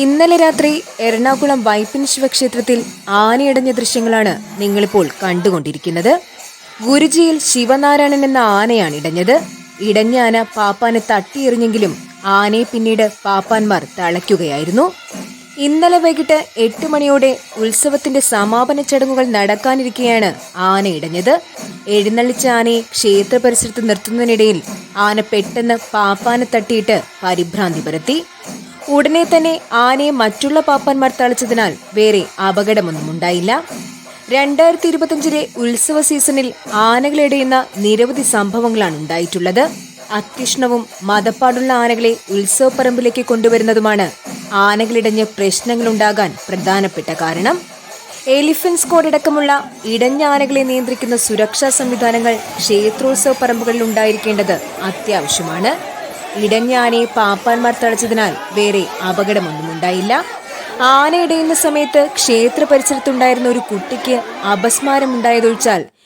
ഇന്നലെ രാത്രി എറണാകുളം വൈപ്പിൻ ശിവക്ഷേത്രത്തിൽ ആനയടഞ്ഞ ദൃശ്യങ്ങളാണ് നിങ്ങളിപ്പോൾ കണ്ടുകൊണ്ടിരിക്കുന്നത്. ഗുരുജിയിൽ ശിവനാരായണൻ എന്ന ആനയാണ് ഇടഞ്ഞത്. ഇടഞ്ഞ ആന പാപ്പാനെ തട്ടിയെറിഞ്ഞെങ്കിലും ആനയെ പിന്നീട് പാപ്പാന്മാർ തളയ്ക്കുകയായിരുന്നു. ഇന്നലെ വൈകിട്ട് എട്ട് മണിയോടെ ഉത്സവത്തിന്റെ സമാപന ചടങ്ങുകൾ നടക്കാനിരിക്കെയാണ് ആന ഇടഞ്ഞത്. എഴുന്നള്ളിച്ച ആനയെ ക്ഷേത്ര പരിസരത്ത് നിർത്തുന്നതിനിടയിൽ ആന പെട്ടെന്ന് പാപ്പാനെ തട്ടിയിട്ട് പരിഭ്രാന്തി പരത്തി. ഉടനെ തന്നെ ആനയെ മറ്റുള്ള പാപ്പന്മാർ തളിച്ചതിനാൽ വേറെ അപകടമൊന്നും ഉണ്ടായില്ല. രണ്ടായിരത്തി ഇരുപത്തിയഞ്ചിലെ ഉത്സവ സീസണിൽ ആനകളിടയുന്ന നിരവധി സംഭവങ്ങളാണ് ഉണ്ടായിട്ടുള്ളത്. അത്യുഷ്ണവും മതപ്പാടുള്ള ആനകളെ ഉത്സവപ്പറമ്പിലേക്ക് കൊണ്ടുവരുന്നതുമാണ് ആനകളിടഞ്ഞ് പ്രശ്നങ്ങളുണ്ടാകാൻ പ്രധാനപ്പെട്ട കാരണം. എലിഫന്റ് സ്ക്വാഡ് അടക്കമുള്ള ഇടഞ്ഞ ആനകളെ നിയന്ത്രിക്കുന്ന സുരക്ഷാ സംവിധാനങ്ങൾ ക്ഷേത്രോത്സവ പറമ്പുകളിൽ ഉണ്ടായിരിക്കേണ്ടത് അത്യാവശ്യമാണ്. ഇടഞ്ഞ ആനയെ പാപ്പാന്മാർ തളച്ചതിനാൽ വേറെ അപകടമൊന്നും ഉണ്ടായില്ല ആന ഇടയുന്ന സമയത്ത് ക്ഷേത്ര പരിസരത്തുണ്ടായിരുന്ന ഒരു കുട്ടിക്ക് അപസ്മാരം ഉണ്ടായതൊഴിച്ചാൽ